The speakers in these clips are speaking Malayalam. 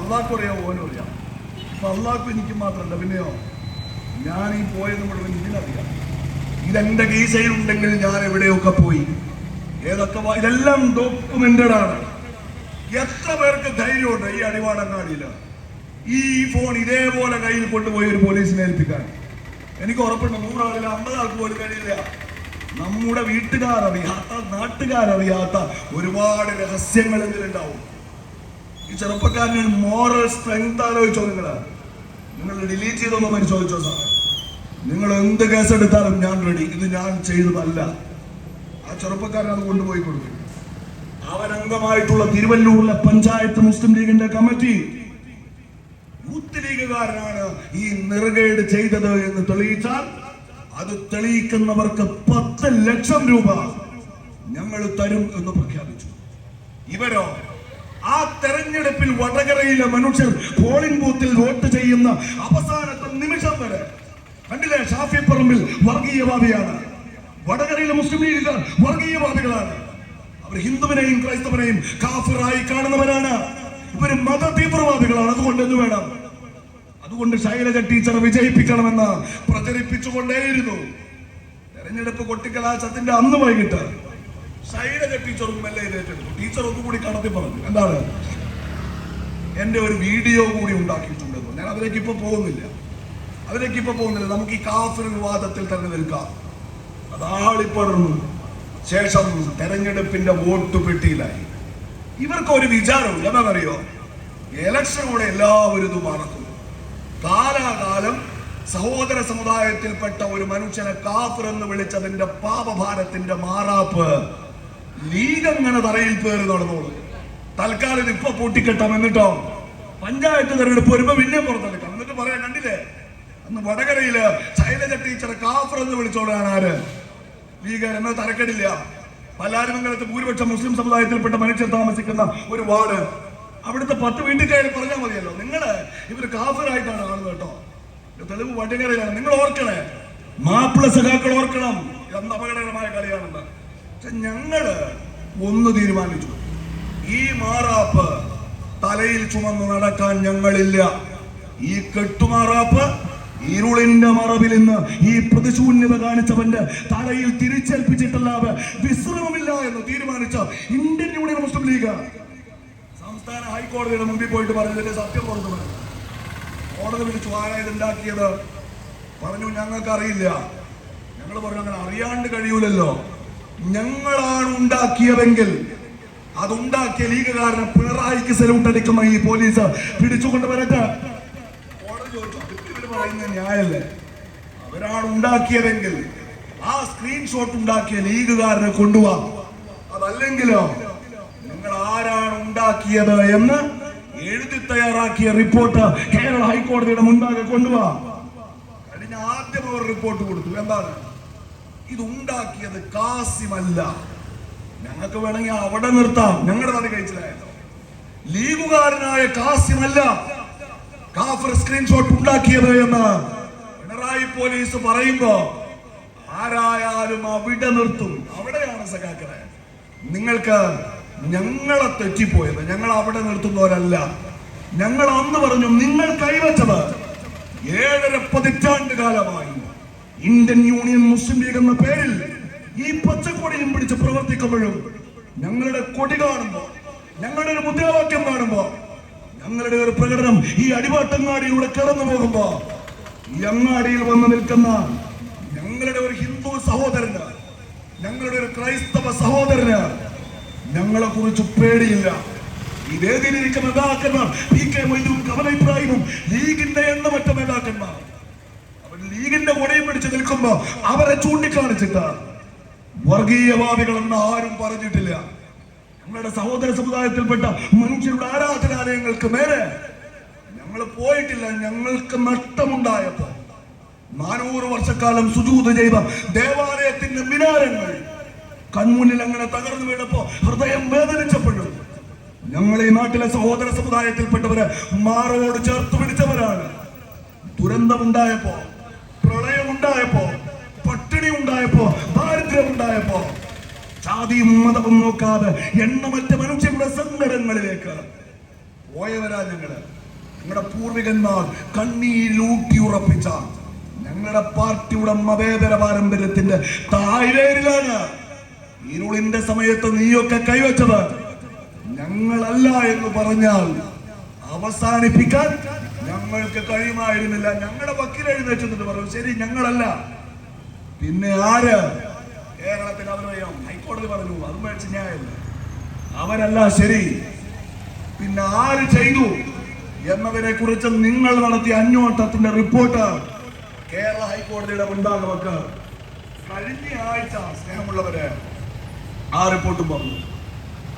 അള്ളാഹ്ക്കും അറിയാം ഓനും അറിയാം അപ്പൊ അള്ളാഹ്ക്കും എനിക്ക് മാത്രമല്ല പിന്നെയോ? ഞാൻ ഈ പോയത് മുഴുവൻ ഇതിനറിയാം. ഇതെന്റെ ഗീസയിലുണ്ടെങ്കിൽ ഞാൻ എവിടെയൊക്കെ പോയി? ഏതൊക്കെ ഇതെല്ലാം ഡോക്യുമെന്റഡ് ആണ്. എത്ര പേർക്ക് ധൈര്യമുണ്ട് ഈ അടിവാടങ്ങാടിയിൽ ഈ ഫോൺ ഇതേപോലെ കയ്യിൽ കൊണ്ടുപോയി ഒരു പോലീസിനെ ഏൽപ്പിക്കാൻ. എനിക്ക് ഉറപ്പുണ്ട് നൂറാളിൽ അമ്പതാൾക്ക് പോലും കഴിയില്ല. നമ്മുടെ വീട്ടുകാരറിയാത്ത നാട്ടുകാരറിയാത്ത ഒരുപാട് രഹസ്യങ്ങൾ ഇതിലുണ്ടാവും. ഈ ചെറുപ്പക്കാരന് മോറൽ സ്ട്രെങ്ത് ആലോചിച്ചോ നിങ്ങൾ നിങ്ങൾ ഡിലീറ്റ് ചെയ്തോന്നോ മതി ചോദിച്ചോ സാറേ? നിങ്ങൾ എന്ത് കേസ് കേസെടുത്താലും ഞാൻ റെഡി ഇത് ഞാൻ ചെയ്തതല്ല. ആ ചെറുപ്പക്കാരൻ അത് കൊണ്ടുപോയി കൊടുക്കും. അവരംഗമായിട്ടുള്ള തിരുവല്ലൂരിലെ പഞ്ചായത്ത് മുസ്ലിം ലീഗിന്റെ കമ്മിറ്റി യൂത്ത് ലീഗുകാരനാണ് ഈ നിറകേട് ചെയ്തത് എന്ന് തെളിയിച്ചാൽ അത് തെളിയിക്കുന്നവർക്ക് പത്ത് ലക്ഷം രൂപ ഞങ്ങൾ തരും എന്ന് പ്രഖ്യാപിച്ചു. ഇവരോ ആ തെരഞ്ഞെടുപ്പിൽ വടകരയിലെ മനുഷ്യർ പോളിംഗ് ബൂത്തിൽ വോട്ട് ചെയ്യുന്ന അവസാനത്തെ നിമിഷം വരെ. കണ്ടില്ലേ? ഷാഫി പറമ്പിൽ വർഗീയവാദിയാണ് വടകരയിലെ മുസ്ലിം ലീഗുകാർ വർഗീയവാദികളാണ് അവർ ഹിന്ദുവിനെയും ക്രൈസ്തവനെയും കാഫിറായി കാണുന്നവരാണ്. ഇവർ മത തീവ്രവാദികളാണ് അതുകൊണ്ട് എന്ത് വേണം? അതുകൊണ്ട് ശൈലജ ടീച്ചറെ വിജയിപ്പിക്കണമെന്ന് പ്രചരിപ്പിച്ചുകൊണ്ടേയിരുന്നു. തെരഞ്ഞെടുപ്പ് കൊട്ടിക്കലാശത്തിന്റെ അന്ന് വൈകിട്ട് ശൈലജ ടീച്ചറും മെല്ലെ ഏറ്റെടുത്തു ടീച്ചർ ഒന്നുകൂടി കടത്തി പറഞ്ഞു. എന്താണ്? എന്റെ ഒരു വീഡിയോ കൂടി ഉണ്ടാക്കിയിട്ടുണ്ടെന്ന് ഞാൻ അതിലേക്ക് ഇപ്പൊ പോകുന്നില്ല. അതിലേക്ക് ഇപ്പൊ പോകുന്നില്ല. നമുക്ക് ഈ കാഫിർ വിവാദത്തിൽ തന്നെ നിൽക്കാം. അതാളിപ്പടർന്നു. ശേഷം തെരഞ്ഞെടുപ്പിന്റെ വോട്ട് പെട്ടിയിലായി. ഇവർക്ക് ഒരു വിചാരമില്ല എന്താണെന്നറിയോ? ഇലക്ഷനോടെ എല്ലാവരും ഇത് മറക്കുന്നു. കാലാകാലം സഹോദര സമുദായത്തിൽപ്പെട്ട ഒരു മനുഷ്യനെ കാഫിർ എന്ന് വിളിച്ചതിന്റെ പാപഭാരത്തിന്റെ മാറാപ്പ് ലീഗ് അങ്ങനെ തറയിൽ പേര് നടന്നോളൂ. തൽക്കാലം ഇപ്പൊ പൂട്ടിക്കെട്ടാം. എന്നിട്ടോ? പഞ്ചായത്ത് തെരഞ്ഞെടുപ്പ് വരുമ്പോ പിന്നെ പുറത്തെടുക്കാം എന്നിട്ട് പറയാൻ കണ്ടില്ലേ? അന്ന് വടകരയിൽ ശൈലജ ടീച്ചറെ കാഫർ എന്ന് വിളിച്ചോളാണ് ആര്? ലീഗർ എന്ന തരക്കെടില്ല. പല്ലാരിമംഗലത്ത് ഭൂരിപക്ഷം മുസ്ലിം സമുദായത്തിൽപ്പെട്ട മനുഷ്യർ താമസിക്കുന്ന ഒരു വാർഡ്. അവിടുത്തെ പത്ത് വീട്ടുകാർ പറഞ്ഞാൽ മതിയല്ലോ. നിങ്ങൾ ഇവർ കാഫറായിട്ടാണ് കാണുന്നത് കേട്ടോ. തെളിവ് വടകരയിലാണ്. നിങ്ങൾ ഓർക്കണേ. മാപ്പിള സഖാക്കൾ ഓർക്കണം. എന്ത് അപകടകരമായ കളിയാണെന്ന്. പക്ഷെ ഞങ്ങൾ ഒന്ന് തീരുമാനിച്ചു. ഈ മാറാപ്പ് തലയിൽ ചുമന്ന് നടക്കാൻ ഞങ്ങളില്ല. ഈ കെട്ടുമാറാപ്പ് ഇരുളിന്റെ മറവിൽ നിന്ന് ഈ പ്രതിശൂന്യത കാണിച്ചവന്റെ തലയിൽ തിരിച്ചേൽപ്പിച്ചിട്ടല്ലാതെ വിശ്രമമില്ല എന്ന് തീരുമാനിച്ച ഇന്ത്യൻ യൂണിയൻ മുസ്ലിം ലീഗ്. സംസ്ഥാന ഹൈക്കോടതിയുടെ മുമ്പിൽ പോയിട്ട് പറഞ്ഞതിന്റെ സത്യം പുറത്തു വരും. കോടതി വിളിച്ചു ആരാ ഇതുണ്ടാക്കിയത്? പറഞ്ഞു ഞങ്ങൾക്ക് അറിയില്ല ഞങ്ങൾ പറഞ്ഞു അങ്ങനെ അറിയാണ്ട് കഴിയൂലല്ലോ. ഞങ്ങളാണ് ഉണ്ടാക്കിയതെങ്കിൽ അതുണ്ടാക്കിയ ലീഗുകാരനെ പിണറായിക്ക് സല്യൂട്ട് അടിക്കുന്ന ഈ പോലീസ് പിടിച്ചുകൊണ്ട് വരട്ടെ. കോടതി ചോദിച്ചു "അതിപ്പോ പറയുന്നത് ന്യായല്ലേ? അവരാണ് ഉണ്ടാക്കിയതെങ്കിൽ ആ സ്ക്രീൻഷോട്ട് ഉണ്ടാക്കിയ ലീഗുകാരനെ കൊണ്ടുപോവാ അതല്ലെങ്കിലോ നിങ്ങൾ ആരാണ് ഉണ്ടാക്കിയത് എന്ന് എഴുതി തയ്യാറാക്കിയ റിപ്പോർട്ട് കേരള ഹൈക്കോടതിയുടെ മുൻപാകെ കൊണ്ടുപോവാ കഴിഞ്ഞ ആദ്യം അവർ റിപ്പോർട്ട് കൊടുത്തു. എന്താണ്? ഇത് ഉണ്ടാക്കിയത് കാസിമല്ല. ഞങ്ങൾക്ക് വേണമെങ്കിൽ അവിടെ നിർത്താം. ഞങ്ങളുടെ തടി കഴിച്ചില്ലായല്ലോ ലീഗുകാരനായ കാസിമല്ല കാഫർ സ്ക്രീൻഷോട്ട് ഉണ്ടാക്കിയത് എന്ന് പിണറായി പോലീസ് പറയുമ്പോ ആരായാലും അവിടെ നിർത്തും. അവിടെയാണ് സഖാക്കളെ. നിങ്ങൾക്ക് ഞങ്ങളെ തെറ്റിപ്പോയത്. ഞങ്ങൾ അവിടെ നിർത്തുന്നവരല്ല. ഞങ്ങൾ അന്ന് പറഞ്ഞു നിങ്ങൾ കൈവച്ചത് ഏഴര പതിറ്റാണ്ട് കാലമായി. ഇന്ത്യൻ യൂണിയൻ മുസ്ലിം ലീഗ് എന്ന പേരിൽ ഈ പച്ചക്കൊടിയും പിടിച്ച് പ്രവർത്തിക്കുമ്പോഴും ഞങ്ങളുടെ കൊടി കാണുമ്പോ ഞങ്ങളുടെ ഒരു മുദ്രാവാക്യം കാണുമ്പോ ഞങ്ങളുടെ ഒരു പ്രകടനം ഈ അടിവാട്ടങ്ങാടിയിലൂടെ കടന്നു പോകുമ്പോ ഈ അങ്ങാടിയിൽ വന്ന് നിൽക്കുന്ന ഞങ്ങളുടെ ഒരു ഹിന്ദു സഹോദരന് ഞങ്ങളുടെ ഒരു ക്രൈസ്തവ സഹോദരന് ഞങ്ങളെ കുറിച്ച് പേടിയില്ല. ഈ വേദിയിലിരിക്കുന്ന നേതാക്കന്മാർ പി കെ മൊയ്തും ലീഗിന്റെ എണ്ണമറ്റ നേതാക്കന്മാർ. ലീഗിന്റെ ഉടയും പിടിച്ച് നിൽക്കുമ്പോ അവരെ ചൂണ്ടിക്കാണിച്ചിട്ട് വർഗീയവാദികൾ എന്ന് ആരും പറഞ്ഞിട്ടില്ല. ഞങ്ങളുടെ സഹോദര സമുദായത്തിൽപ്പെട്ട മനുഷ്യരുടെ ആരാധനാലയങ്ങൾക്ക് നേരെ ഞങ്ങൾ പോയിട്ടില്ല. ഞങ്ങൾക്ക് നഷ്ടമുണ്ടായപ്പോ നാനൂറ് വർഷക്കാലം സുജൂത് ചെയ്ത ദേവാലയത്തിന്റെ മിനാരങ്ങൾ കൺമുന്നിൽ അങ്ങനെ തകർന്നു വീണപ്പോ ഹൃദയം വേദനിച്ചപ്പോഴും ഞങ്ങൾ ഈ നാട്ടിലെ സഹോദര സമുദായത്തിൽപ്പെട്ടവരെ മാറോട് ചേർത്ത് പിടിച്ചവരാണ്. ദുരന്തമുണ്ടായപ്പോ പ്രളയമുണ്ടായപ്പോ പട്ടിണി ഉണ്ടായപ്പോ ദാരിദ്ര്യം ഉണ്ടായപ്പോ ജാതിയും മതവും നോക്കാതെ എണ്ണമറ്റ മനുഷ്യരുടെ സങ്കടങ്ങളിലേക്ക് പോയവരാ ഞങ്ങൾ. ഞങ്ങളുടെ പൂർവികന്മാർ കണ്ണീരിലൂട്ടി ഉറപ്പിച്ച ഞങ്ങളുടെ പാർട്ടിയുടെ മതേതര പാരമ്പര്യത്തിന്റെ താഴ്വേരിലാണ് ഇരുളിന്റെ സമയത്ത് നീയൊക്കെ കൈവച്ചത്. ഞങ്ങളല്ല എന്ന് പറഞ്ഞാൽ അവസാനിപ്പിക്കാൻ ഞങ്ങൾക്ക് കഴിയുമായിരുന്നില്ല. ഞങ്ങളുടെ വക്കീൽ എഴുന്നേറ്റെന്നിട്ട് പറഞ്ഞു. ശരി ഞങ്ങളല്ല. പിന്നെ ആര്? കേരളത്തിൽ അവരറിയാം ഹൈക്കോടതി പറഞ്ഞു അത് മേടിച്ച് ന്യായമല്ല. അവരല്ല ശരി. പിന്നെ ആര് ചെയ്തു? എന്നതിനെ കുറിച്ച് നിങ്ങൾ നടത്തിയ അന്വേഷണത്തിന്റെ റിപ്പോർട്ട് കേരള ഹൈക്കോടതിയുടെ മുൻപാകെ വെക്ക് കഴിഞ്ഞ ആഴ്ച സ്നേഹമുള്ളവര് ആ റിപ്പോർട്ടും പറഞ്ഞു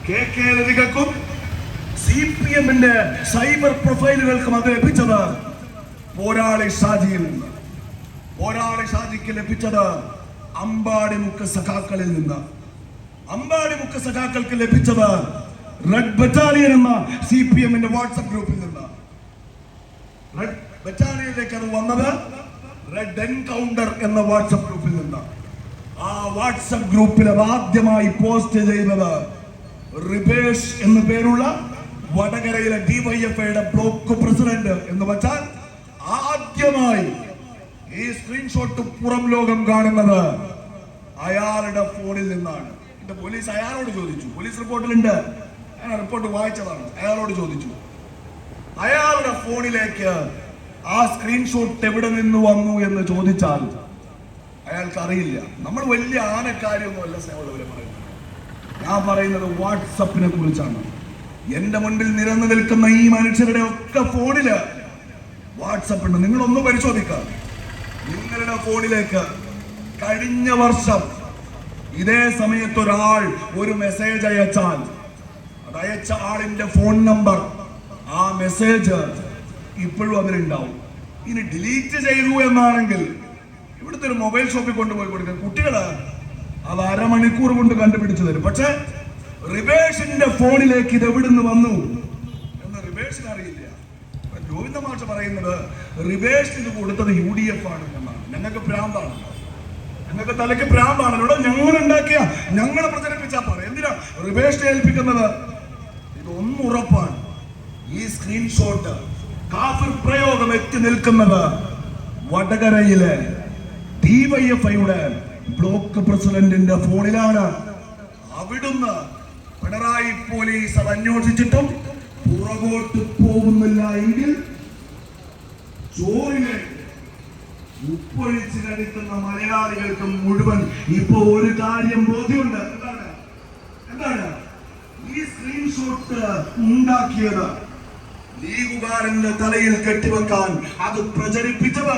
കെ കെ ലതികൾക്കും സി പി എമ്മിന്റെ സൈബർ പ്രൊഫൈലുകൾക്കും അത് ലഭിച്ചത് പോരാളി ഷാജിയിൽ നിന്ന്. പോരാളി ഷാജിക്ക് ലഭിച്ചത് അമ്പാടി മുക്ക് സഖാക്കളിൽ നിന്ന്. അമ്പാടി മുക്ക് സഖാക്കൾക്ക് ലഭിച്ചത് റെഡ് ബറ്റാലിയൻ എന്ന സി പി എമ്മിന്റെ വാട്സപ്പ് ഗ്രൂപ്പിൽ നിന്ന്. റെഡ് ബറ്റാലിയനിലേക്ക് അത് വന്നത് റെഡ് എൻകൗണ്ടർ എന്ന വാട്സപ്പ് ഗ്രൂപ്പിൽ നിന്ന് ആ വാട്സപ്പ് ഗ്രൂപ്പിൽ അത് ആദ്യമായി പോസ്റ്റ് ചെയ്തത് റിബേഷ് എന്ന പേരുള്ള വടകരയിലെ ഡിവൈഎഫ്ഐയുടെ ബ്ലോക്ക് പ്രസിഡന്റ് എന്ന് വെച്ചാൽ ആദ്യമായി ഈ സ്ക്രീൻഷോട്ട് പുറം ലോകം കാണുന്നത് അയാളുടെ ഫോണിൽ നിന്നാണ്. എന്റെ പോലീസ് അയാളോട് ചോദിച്ചു. പോലീസ് റിപ്പോർട്ടിലുണ്ട്. ഞാൻ റിപ്പോർട്ട് വായിച്ചതാണ്. അയാളോട് ചോദിച്ചു. അയാളുടെ ഫോണിലേക്ക് ആ സ്ക്രീൻഷോട്ട് എവിടെ നിന്ന് വന്നു എന്ന് ചോദിച്ചാൽ അയാൾക്ക് അറിയില്ല നമ്മൾ വലിയ ആനക്കാര്യമൊന്നുമല്ല അല്ല പറയുന്നത്. ഞാൻ പറയുന്നത് വാട്സപ്പിനെ കുറിച്ചാണ്. എന്റെ മുൻപിൽ നിരന്നു നിൽക്കുന്ന ഈ മനുഷ്യരുടെ ഒക്കെ ഫോണിൽ വാട്സപ്പ് ഉണ്ട്. നിങ്ങളൊന്ന് പരിശോധിക്കുക നിങ്ങളുടെ ഫോണിലേക്ക് കഴിഞ്ഞ വർഷം ഇതേ സമയത്ത് ഒരാൾ ഒരു മെസ്സേജ് അയച്ചാൽ അത് അയച്ച ആളിന്റെ ഫോൺ നമ്പർ ആ മെസ്സേജ് ഇപ്പോഴും അതിലുണ്ടാവും. ഇനി ഡിലീറ്റ് ചെയ്തു എന്നാണെങ്കിൽ ഇവിടുത്തെ ഒരു മൊബൈൽ ഷോപ്പിൽ കൊണ്ടുപോയി കൊടുക്കുക കുട്ടികൾ അത് അരമണിക്കൂർ കൊണ്ട് കണ്ടുപിടിച്ചു തരും. പക്ഷെ റിവേഷിന്റെ ഫോണിലേക്ക് ഇത് എവിടുന്ന് വന്നു? എന്ന് റിവേഷിന് അറിയില്ല. ഗോവിന്ദ മാഷ പറയുന്നത് റിവേഷ് ഇത് കൊടുത്തത് യു ഡി എഫ് ആണ് എന്നാണ്. ഞങ്ങൾക്ക് പ്രാന്താണ് ഞങ്ങൾക്ക് തലയ്ക്ക് പ്രാന്താണ് ഇവിടെ ഞങ്ങൾ ഉണ്ടാക്കിയ ഞങ്ങൾ പ്രചരിപ്പിച്ചാ പറ എന്തിനാ റിവേഷിനെ ഏൽപ്പിക്കുന്നത്? ഇത് ഒന്നും ഉറപ്പാണ്. ഈ സ്ക്രീൻഷോട്ട് കാഫിർ പ്രയോഗം എത്തി നിൽക്കുന്നത് വടകരയിലെ ഡിവൈഎഫ്ഐയുടെ ബ്ലോക്ക് പ്രസിഡന്റിന്റെ ഫോണിലാണ്. അവിടുന്ന് പിണറായി പോലീസ് അത് അന്വേഷിച്ചിട്ടും പുറകോട്ട് പോകുന്നില്ല എങ്കിൽ ചോറിന് ഉപ്പൊഴിച്ച് മലയാളികൾക്ക് മുഴുവൻ ഇപ്പൊ ഒരു കാര്യം ബോധ്യമുണ്ട്. എന്താണ്? എന്താണ്? ഈ സ്ക്രീൻഷോട്ട് ഉണ്ടാക്കിയത് ലീഗുകാരന്റെ തലയിൽ കെട്ടിവെക്കാൻ അത് പ്രചരിപ്പിച്ചത്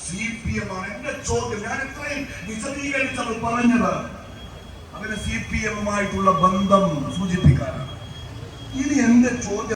സി പി എം ആണ്. എന്റെ ചോദ്യം ഞാൻ ഇത്രയും വിശദീകരിച്ചത് പറഞ്ഞത് അതിന് സി പി എമ്മുമായിട്ടുള്ള ബന്ധം സൂചിപ്പിക്കാനാണ്. ഇനി എന്റെ ചോദ്യം